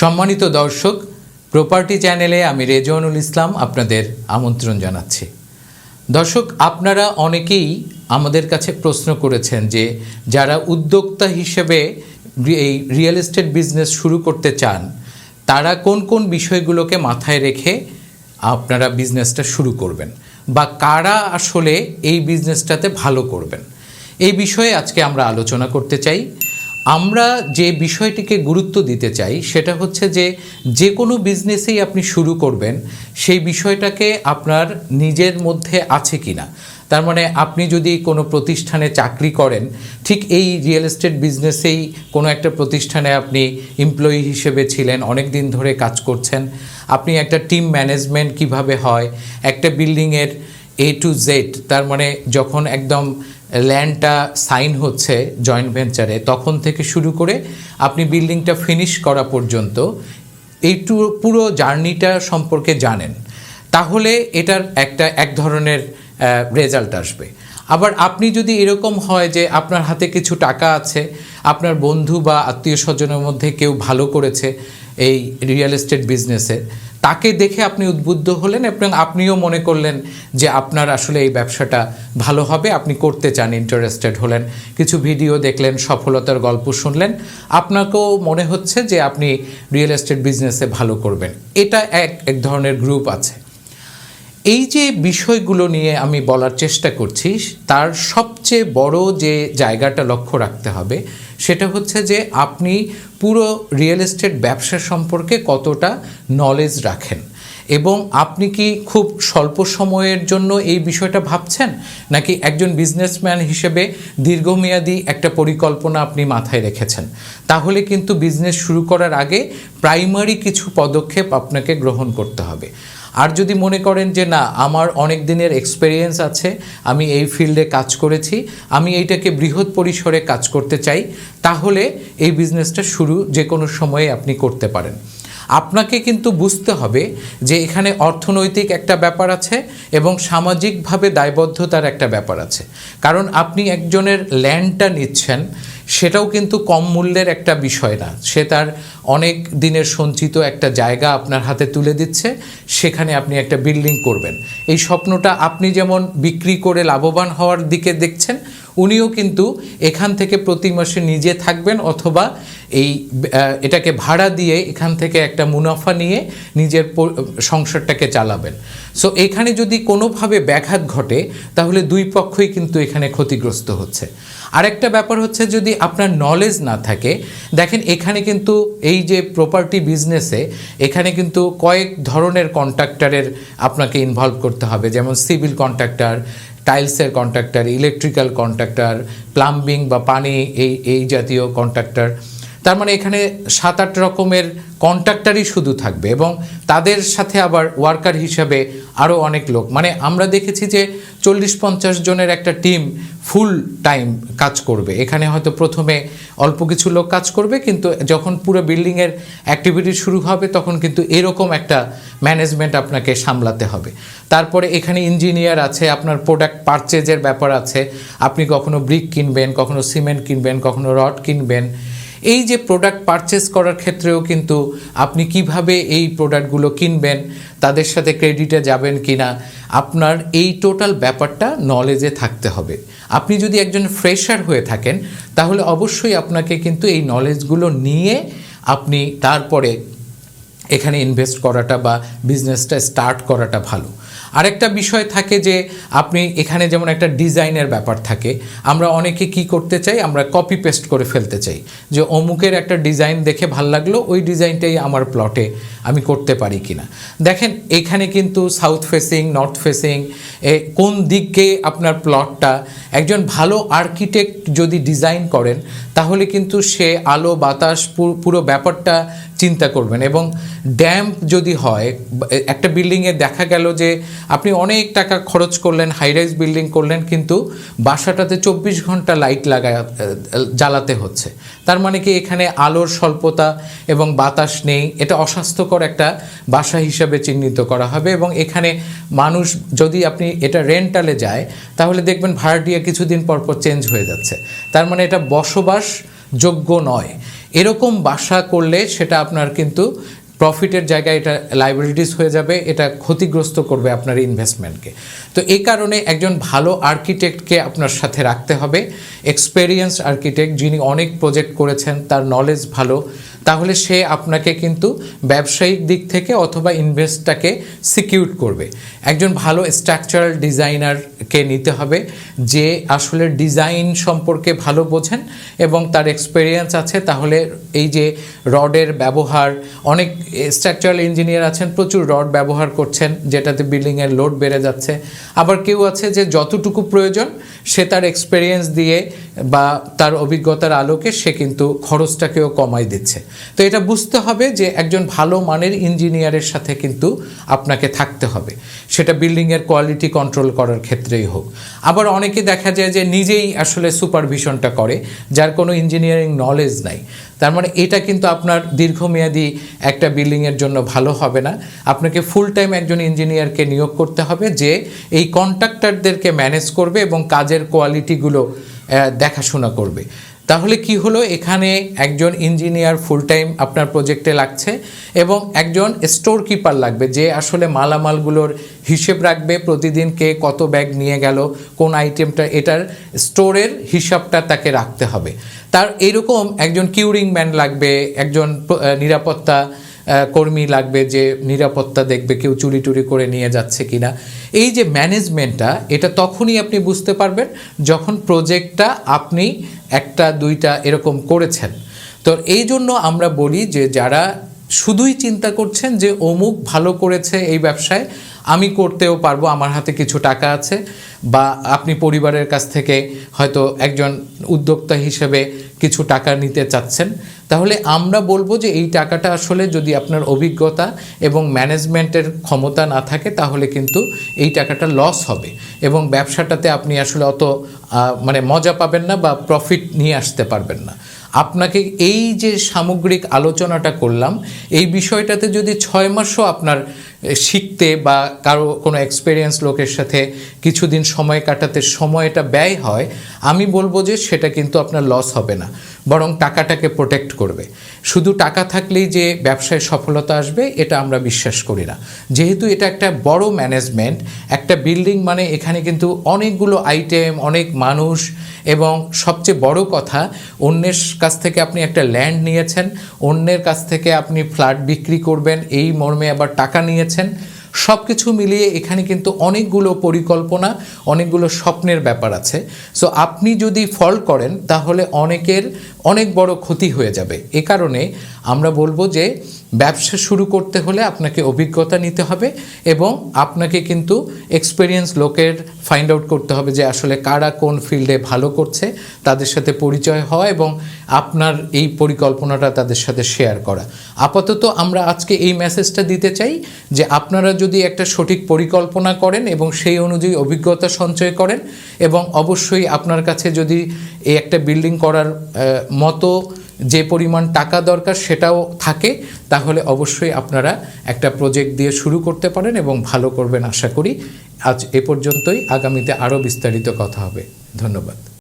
সম্মানিত দর্শক প্রপার্টি চ্যানেলে আমি রেজওয়ানুল ইসলাম আপনাদের আমন্ত্রণ জানাচ্ছি। দর্শক, আপনারা অনেকেই আমাদের কাছে প্রশ্ন করেছেন যে যারা উদ্যোক্তা হিসেবে এই রিয়েল এস্টেট বিজনেস শুরু করতে চান, তারা কোন কোন বিষয়গুলোকে মাথায় রেখে আপনারা বিজনেসটা শুরু করবেন? বা কারা আসলে এই বিজনেসটাতে ভালো করবেন? এই বিষয়ে আজকে আমরা আলোচনা করতে চাই। আমরা যে বিষয়টিকে গুরুত্ব দিতে চাই, সেটা হচ্ছে যে যে কোনো বিজনেসেই আপনি শুরু করবেন, সেই বিষয়টাকে আপনার নিজের মধ্যে আছে কিনা। তার মানে আপনি যদি কোনো প্রতিষ্ঠানে চাকরি করেন, ঠিক এই রিয়েল এস্টেট বিজনেসেই কোনো একটা প্রতিষ্ঠানে আপনি এমপ্লয়ি হিসেবে ছিলেন, অনেক দিন ধরে কাজ করছেন, আপনি একটা টিম ম্যানেজমেন্ট কীভাবে হয়, একটা বিল্ডিংয়ের এ টু জেড তার মানে যখন একদম ল্যান্ডটা সাইন হচ্ছে জয়েন্ট ভেঞ্চারে, তখন থেকে শুরু করে আপনি বিল্ডিংটা ফিনিশ করা পর্যন্ত এই পুরো জার্নিটা সম্পর্কে জানেন। তাহলে এটার একটা এক ধরনের রেজাল্ট আসবে। আবার আপনি যদি এরকম হয় যে আপনার হাতে কিছু টাকা আছে, আপনার বন্ধু বা আত্মীয় স্বজনের মধ্যে কেউ ভালো করেছে এই রিয়েল এস্টেট বিজনেসে তাকে দেখে আপনি উদ্বুদ্ধ হলেন এবং আপনিও মনে করলেন যে আপনার আসলে এই ব্যবসাটা ভালো হবে, আপনি করতে চান ইন্টারেস্টেড হলেন। কিছু ভিডিও দেখলেন, সফলতার গল্প শুনলেন। আপনাকেও মনে হচ্ছে যে আপনি রিয়েল এস্টেট বিজনেসে ভালো করবেন। এটা এক এক ধরনের গ্রুপ আছে। এই যে বিষয়গুলো নিয়ে আমি বলার চেষ্টা করছি, তার সবচেয়ে বড় যে জায়গাটা লক্ষ্য রাখতে হবে, সেটা হচ্ছে যে আপনি পুরো রিয়েল এস্টেট ব্যবসা সম্পর্কে কতটা নলেজ রাখেন। এবং আপনি কি খুব স্বল্প সময়ের জন্য এই বিষয়টা ভাবছেন? নাকি একজন বিজনেসম্যান হিসেবে দীর্ঘমেয়াদী একটা পরিকল্পনা আপনি মাথায় রেখেছেন? তাহলে কিন্তু বিজনেস শুরু করার আগে প্রাইমারি কিছু পদক্ষেপ আপনাকে গ্রহণ করতে হবে। আর যদি মনে করেন যে না, আমার অনেক দিনের এক্সপেরিয়েন্স আছে, আমি এই ফিল্ডে কাজ করেছি, আমি এইটাকে বৃহৎ পরিসরে কাজ করতে চাই, তাহলে এই বিজনেসটা শুরু যে কোনো সময়ে আপনি করতে পারেন। আপনাকে কিন্তু বুঝতে হবে যে এখানে অর্থনৈতিক একটা ব্যাপার আছে এবং সামাজিকভাবে দায়বদ্ধতার একটা ব্যাপার আছে। কারণ আপনি একজনের ল্যান্ডটা নিচ্ছেন, সেটাও কিন্তু কম মূল্যের একটা বিষয় না। সে তার অনেক দিনের সঞ্চিত একটা জায়গা আপনার হাতে তুলে দিচ্ছে, সেখানে আপনি একটা বিল্ডিং করবেন। এই স্বপ্নটা আপনি যেমন বিক্রি করে লাভবান হওয়ার দিকে দেখছেন উনিও কিন্তু এখান থেকে প্রতি মাসে নিজে থাকবেন অথবা এই এটাকে ভাড়া দিয়ে এখান থেকে একটা মুনাফা নিয়ে নিজের সংসারটাকে চালাবেন। সো এখানে যদি কোনোভাবে ব্যাঘাত ঘটে, তাহলে দুই পক্ষই কিন্তু এখানে ক্ষতিগ্রস্ত হচ্ছে। আরেকটা ব্যাপার হচ্ছে যদি আপনার নলেজ না থাকে, দেখেন এখানে কিন্তু এই যে প্রপার্টি বিজনেসে এখানে কিন্তু কয়েক ধরনের কন্ট্রাক্টারের আপনাকে ইনভলভ করতে হবে। যেমন সিভিল কন্ট্রাক্টর টাইলসের কন্ট্রাক্টর ইলেকট্রিক্যাল কন্ট্রাক্টর প্লাম্বিং বা পানি এই এই জাতীয় কন্ট্রাক্টর। তার মানে এখানে সাত আট রকমের কন্ট্রাক্টারই শুধু থাকবে এবং তাদের সাথে আবার ওয়ার্কার হিসাবে আরও অনেক লোক। মানে আমরা দেখেছি যে চল্লিশ পঞ্চাশ জনের একটা টিম ফুল টাইম কাজ করবে। এখানে হয়তো প্রথমে অল্প কিছু লোক কাজ করবে, কিন্তু যখন পুরো বিল্ডিংয়ের অ্যাক্টিভিটি শুরু হবে, তখন কিন্তু এরকম একটা ম্যানেজমেন্ট আপনাকে সামলাতে হবে। তারপরে এখানে ইঞ্জিনিয়ার আছে, আপনার প্রোডাক্ট পারচেজের ব্যাপার আছে। আপনি কখনো ব্রিক কিনবেন, কখনো সিমেন্ট কিনবেন, কখনো রড কিনবেন। এই যে প্রোডাক্ট পারচেস করার ক্ষেত্রেও কিন্তু আপনি কীভাবে এই প্রোডাক্টগুলো কিনবেন, তাদের সাথে ক্রেডিটে যাবেন কি না আপনার এই টোটাল ব্যাপারটা নলেজে থাকতে হবে। আপনি যদি একজন ফ্রেশার হয়ে থাকেন, তাহলে অবশ্যই আপনাকে কিন্তু এই নলেজগুলো নিয়ে আপনি তারপরে এখানে ইনভেস্ট করাটা বা বিজনেসটা স্টার্ট করাটা ভালো। আরেকটা বিষয় থাকে যে, আপনি এখানে যেমন একটা ডিজাইনের ব্যাপার থাকে, আমরা অনেকে কি করতে চাই, আমরা কপি পেস্ট করে ফেলতে চাই। যে অমুকের একটা ডিজাইন দেখে ভালো লাগল, ওই ডিজাইনটাই আমার প্লটে আমি করতে পারি কি না দেখেন, এখানে কিন্তু সাউথ ফেসিং নর্থ ফেসিং এ কোন দিকে আপনার প্লটটা একজন ভালো আর্কিটেক্ট যদি ডিজাইন করেন, তাহলে কিন্তু সে আলো, বাতাস পুরো ব্যাপারটা চিন্তা করবেন এবং ড্যাম্প যদি হয়, একটা বিল্ডিংয়ে দেখা গেল যে আপনি অনেক টাকা খরচ করলেন হাইরাইজ বিল্ডিং করলেন, কিন্তু বাসাটাতে চব্বিশ ঘণ্টা লাইট লাগা জ্বালাতে হচ্ছে। তার মানে কি এখানে আলোর স্বল্পতা এবং বাতাস নেই, এটা অস্বাস্থ্যকর একটা বাসা হিসাবে চিহ্নিত করা হবে এবং এখানে মানুষ যদি আপনি এটা রেন্টালে যায়, তাহলে দেখবেন ভাড়াটিয়া কিছুদিন পর পর চেঞ্জ হয়ে যাচ্ছে। তার মানে এটা বসবাস যোগ্য নয়। এরকম বাসা করলে সেটা আপনার কিন্তু প্রফিটের জায়গায় এটা লাইবিলিটিস হয়ে যাবে, এটা ক্ষতিগ্রস্ত করবে আপনার ইনভেস্টমেন্টকে তো এই কারণে একজন ভালো আর্কিটেক্টকে আপনার সাথে রাখতে হবে। এক্সপেরিয়েন্স আর্কিটেক্ট যিনি অনেক প্রজেক্ট করেছেন, তার নলেজ ভালো। তাহলে সে আপনাকে কিন্তু ব্যবসায়িক দিক থেকে অথবা ইনভেস্টটাকে সিকিউর করবে। একজন ভালো স্ট্রাকচারাল ডিজাইনারকে নিতে হবে যে আসলে ডিজাইন সম্পর্কে ভালো বোঝেন এবং তার এক্সপেরিয়েন্স আছে। তাহলে এই যে রডের ব্যবহার, অনেক স্ট্রাকচারাল ইঞ্জিনিয়ার আছেন, প্রচুর রড ব্যবহার করছেন, যেটাতে বিল্ডিংয়ের লোড বেড়ে যাচ্ছে। আবার কেউ আছে যে যতটুকু প্রয়োজন, সে তার এক্সপেরিয়েন্স দিয়ে বা তার অভিজ্ঞতার আলোকে সে কিন্তু খরচটাকেও কমাই দিচ্ছে। তো এটা বুঝতে হবে যে একজন ভালো মানের ইঞ্জিনিয়ারের সাথে কিন্তু আপনাকে থাকতে হবে। সেটা বিল্ডিংয়ের কোয়ালিটি কন্ট্রোল করার ক্ষেত্রেই হোক। আবার অনেকে দেখা যায় যে নিজেই আসলে সুপারভিশনটা করে, যার কোনো ইঞ্জিনিয়ারিং নলেজ নাই। তার মানে এটা কিন্তু আপনার দীর্ঘমেয়াদী একটা বিল্ডিংয়ের জন্য ভালো হবে না। আপনাকে ফুল টাইম একজন ইঞ্জিনিয়ারকে নিয়োগ করতে হবে যে এই কন্ট্রাক্টরদেরকে ম্যানেজ করবে এবং কাজের কোয়ালিটিগুলো দেখাশোনা করবে। তাহলে কি হলো? এখানে একজন ইঞ্জিনিয়ার ফুল টাইম আপনার প্রজেক্টে লাগছে এবং একজন স্টোর কিপার লাগবে যে আসলে মালামালগুলোর হিসেব রাখবে প্রতিদিন কে কত ব্যাগ নিয়ে গেল, কোন আইটেমটা এটার স্টোরের হিসাবটা তাকে রাখতে হবে। তার এরকম একজন কিউরিং ম্যান লাগবে, একজন নিরাপত্তা কর্মী লাগবে যে নিরাপত্তা দেখবে, কেউ চুরি টুরি করে নিয়ে যাচ্ছে কি না এই যে ম্যানেজমেন্টটা এটা তখনই আপনি বুঝতে পারবেন যখন প্রজেক্টটা আপনি একটা, দুইটা এরকম করেছেন। তো এই জন্য আমরা বলি যে যারা শুধুই চিন্তা করছেন যে অমুক ভালো করেছে এই ব্যবসায়, আমি করতেও পারব, আমার হাতে কিছু টাকা আছে, বা আপনি পরিবারের কাছ থেকে হয়তো একজন উদ্যোক্তা হিসেবে কিছু টাকা নিতে চাচ্ছেন, তাহলে আমরা বলব যে এই টাকাটা আসলে যদি আপনার অভিজ্ঞতা এবং ম্যানেজমেন্টের ক্ষমতা না থাকে, তাহলে কিন্তু এই টাকাটা লস হবে এবং ব্যবসাটাতে আপনি আসলে অত মানে মজা পাবেন না বা প্রফিট নিয়ে আসতে পারবেন না। আপনাকে এই যে সামগ্রিক আলোচনাটা করলাম এই বিষয়টাতে যদি ছয় মাসও আপনার শিখতে বা কারও কোনো এক্সপেরিয়েন্স লোকের সাথে কিছুদিন সময় কাটাতে সময়টা ব্যয় হয়, আমি বলব যে সেটা কিন্তু আপনার লস হবে না। বরং টাকাটাকে প্রোটেক্ট করবে। শুধু টাকা থাকলেই যে ব্যবসায় সফলতা আসবে, এটা আমরা বিশ্বাস করি না। যেহেতু এটা একটা বড় ম্যানেজমেন্ট একটা বিল্ডিং মানে এখানে কিন্তু অনেকগুলো আইটেম অনেক মানুষ এবং সবচেয়ে বড় কথা, অন্যের কাছ থেকে আপনি একটা ল্যান্ড নিয়েছেন, অন্যের কাছ থেকে আপনি ফ্ল্যাট বিক্রি করবেন, এই মর্মে আবার টাকা নিয়েছেন সব কিছু মিলিয়ে এখানে কিন্তু অনেকগুলো পরিকল্পনা, অনেকগুলো স্বপ্নের ব্যাপার আছে। সো আপনি যদি ফল করেন, তাহলে অনেকের অনেক বড় ক্ষতি হয়ে যাবে। এ কারণে আমরা বলব যে, ব্যবসা শুরু করতে হলে আপনাকে অভিজ্ঞতা নিতে হবে এবং আপনাকে কিন্তু এক্সপেরিয়েন্স লোকের ফাইন্ড আউট করতে হবে যে, আসলে কারা কোন ফিল্ডে ভালো করছে, তাদের সাথে পরিচয় হওয়া এবং আপনার এই পরিকল্পনাটা তাদের সাথে শেয়ার করা। আপাতত আমরা আজকে এই মেসেজটা দিতে চাই যে, আপনারা যদি একটা সঠিক পরিকল্পনা করেন এবং সেই অনুযায়ী অভিজ্ঞতা সঞ্চয় করেন এবং অবশ্যই আপনার কাছে যদি এই একটা বিল্ডিং করার মতো যে পরিমাণ টাকা দরকার সেটাও থাকে, তাহলে অবশ্যই আপনারা একটা প্রজেক্ট দিয়ে শুরু করতে পারেন এবং ভালো করবেন আশা করি। আজ এ পর্যন্তই, আগামীতে আরও বিস্তারিত কথা হবে। ধন্যবাদ।